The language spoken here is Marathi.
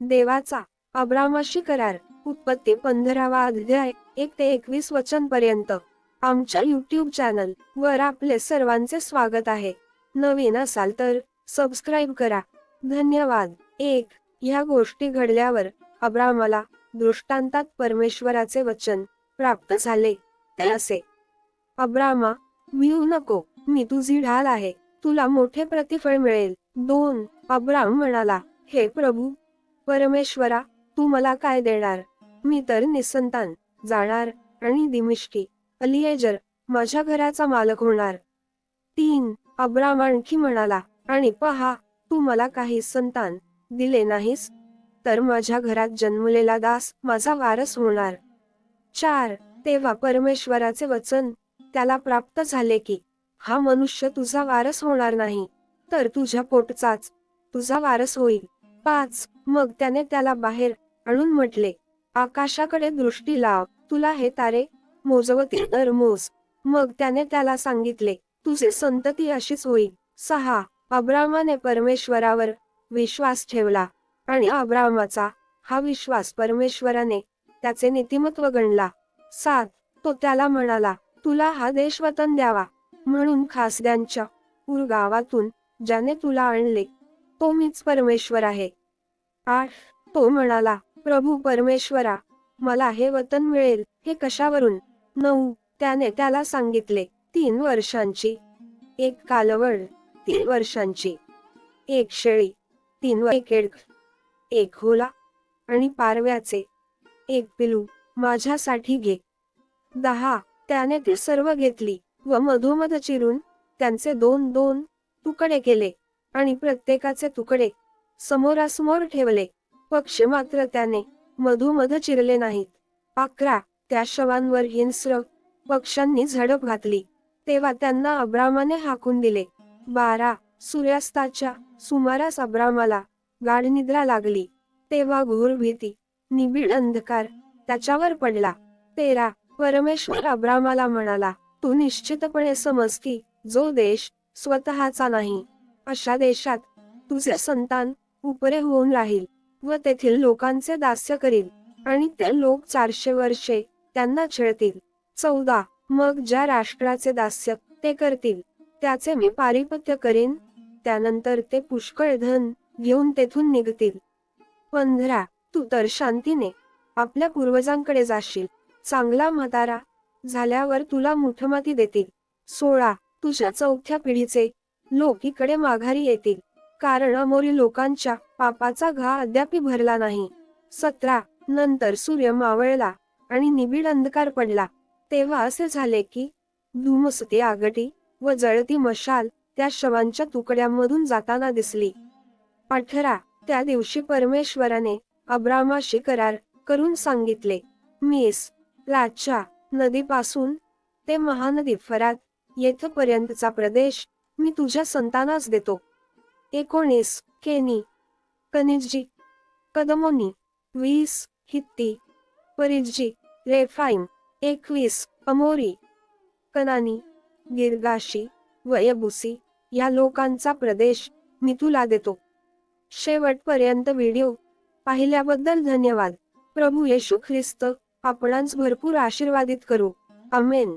देवाचा अब्रामाशी करार. उत्पत्ती पंधरावा अध्याय एक ते एकवीस वचन पर्यंत आमच्या युट्यूब चॅनल वर आपले सर्वांचे स्वागत आहे. नवीन असाल तर सबस्क्राईब करा. धन्यवाद. एक ह्या गोष्टी घडल्यावर अब्रामाला दृष्टांतात परमेश्वराचे वचन प्राप्त झाले. ते असे अब्रामा भिऊ नको. मी तुझी ढाल आहे. तुला मोठे प्रतिफळ मिळेल. दोन अब्राम म्हणाला हे प्रभू परमेश्वरा तू मला काय देणार? मी तर निसंतान जाणार आणि दिमिष्की अलिएजर माझ्या घराचा मालक होणार. तीन अब्राम आणखी म्हणाला आणि पहा तू मला काही संतान दिले नाहीस? तर माझ्या घरात जन्मलेला दास माझा वारस होणार. चार तेव्हा परमेश्वराचे वचन त्याला प्राप्त झाले की हा मनुष्य तुझा वारस होणार नाही. तर तुझ्या पोटचाच तुझा वारस होईल. पाच मग त्याने त्याला बाहेर आणून म्हटले आकाशाकडे दृष्टी लाव तुला हे तारे मोजवतील. तर मोज मग त्याने त्याला सांगितले तुझे संतती अशीच होईल. सहा अब्रामाने परमेश्वरावर विश्वास ठेवला आणि अब्रामाचा हा विश्वास परमेश्वराने त्याचे नीतिमत्व गणला. सात तो त्याला म्हणाला तुला हा देश वतन द्यावा. म्हणून खासद्यांच्या पूर गावातून ज्याने तुला आणले तो मीच परमेश्वर आहे. आठ तो म्हणाला प्रभू परमेश्वरा मला हे वतन मिळेल. हे कशावरून? नऊ. त्याने त्याला सांगितले तीन वर्षांची. एक कालवड तीन वर्षांची. एक शेळी तीन व एक एडक एक होला आणि पारव्याचे. एक पिलू माझ्यासाठी घे. दहा. त्याने ती सर्व घेतली व मधोमध चिरून त्यांचे दोन दोन तुकडे केले आणि प्रत्येकाचे तुकडे समोरासमोर ठेवले. पक्ष मात्र त्याने मधोमध चिरले नाहीत. अकरा त्या शवांवर हिंस्र पक्षांनी झडप घातली. तेव्हा त्यांना अब्रामाने हाकून दिले. बारा सूर्यास्ताच्या सुमारास अब्रामाला गाढ निद्रा लागली. तेव्हा घोर भीती निबिड अंधकार त्याच्यावर पडला. तेरा परमेश्वर अब्रामाला म्हणाला तू निश्चितपणे समज की जो देश स्वतःचा नाही. अशा देशात तुझे संतान उपरे होऊन राहील व तेथील लोकांचे दास्य करील आणि ते लोक चारशे वर्षे त्यांना छळतील. चौदा. मग ज्या राष्ट्राचे दास्य ते करतील त्याचे मी पारिपत्य करीन त्यानंतर ते पुष्कळ धन घेऊन तेथून निघतील. पंधरा. तू तर शांतीने आपल्या पूर्वजांकडे जाशील चांगला म्हातारा झाल्यावर तुला मुठमाती देतील. सोळा. तुझ्या चौथ्या पिढीचे लोक इकडे माघारी येतील. कारण अमोरी लोकांच्या पापाचा घा अद्याप भरला नाही. सतरा नंतर सूर्य मावळला आणि निबिड अंधकार पडला. तेव्हा असे झाले की धुमसती आगटी व जळती मशाल त्या शवांच्या तुकड्यांमधून जाताना दिसली. अठरा त्या दिवशी परमेश्वराने अब्रामाशी करार करून सांगितले मीस राजच्या नदीपासून ते महानदी फरात येथपर्यंतचा प्रदेश मी तुझ्या संतानास देतो. एकोणीस केनी. कनिजी कदमोनी. वीस. हित्ती. परिजी रेफाईम. एकवीस. अमोरी. कनानी. गिरगाशी. वयबुसी. या लोकांचा प्रदेश मिथुला देतो. शेवटपर्यंत व्हिडिओ पाहिल्याबद्दल धन्यवाद. प्रभू येशू ख्रिस्त आपणांस भरपूर आशीर्वादित करू. अमेन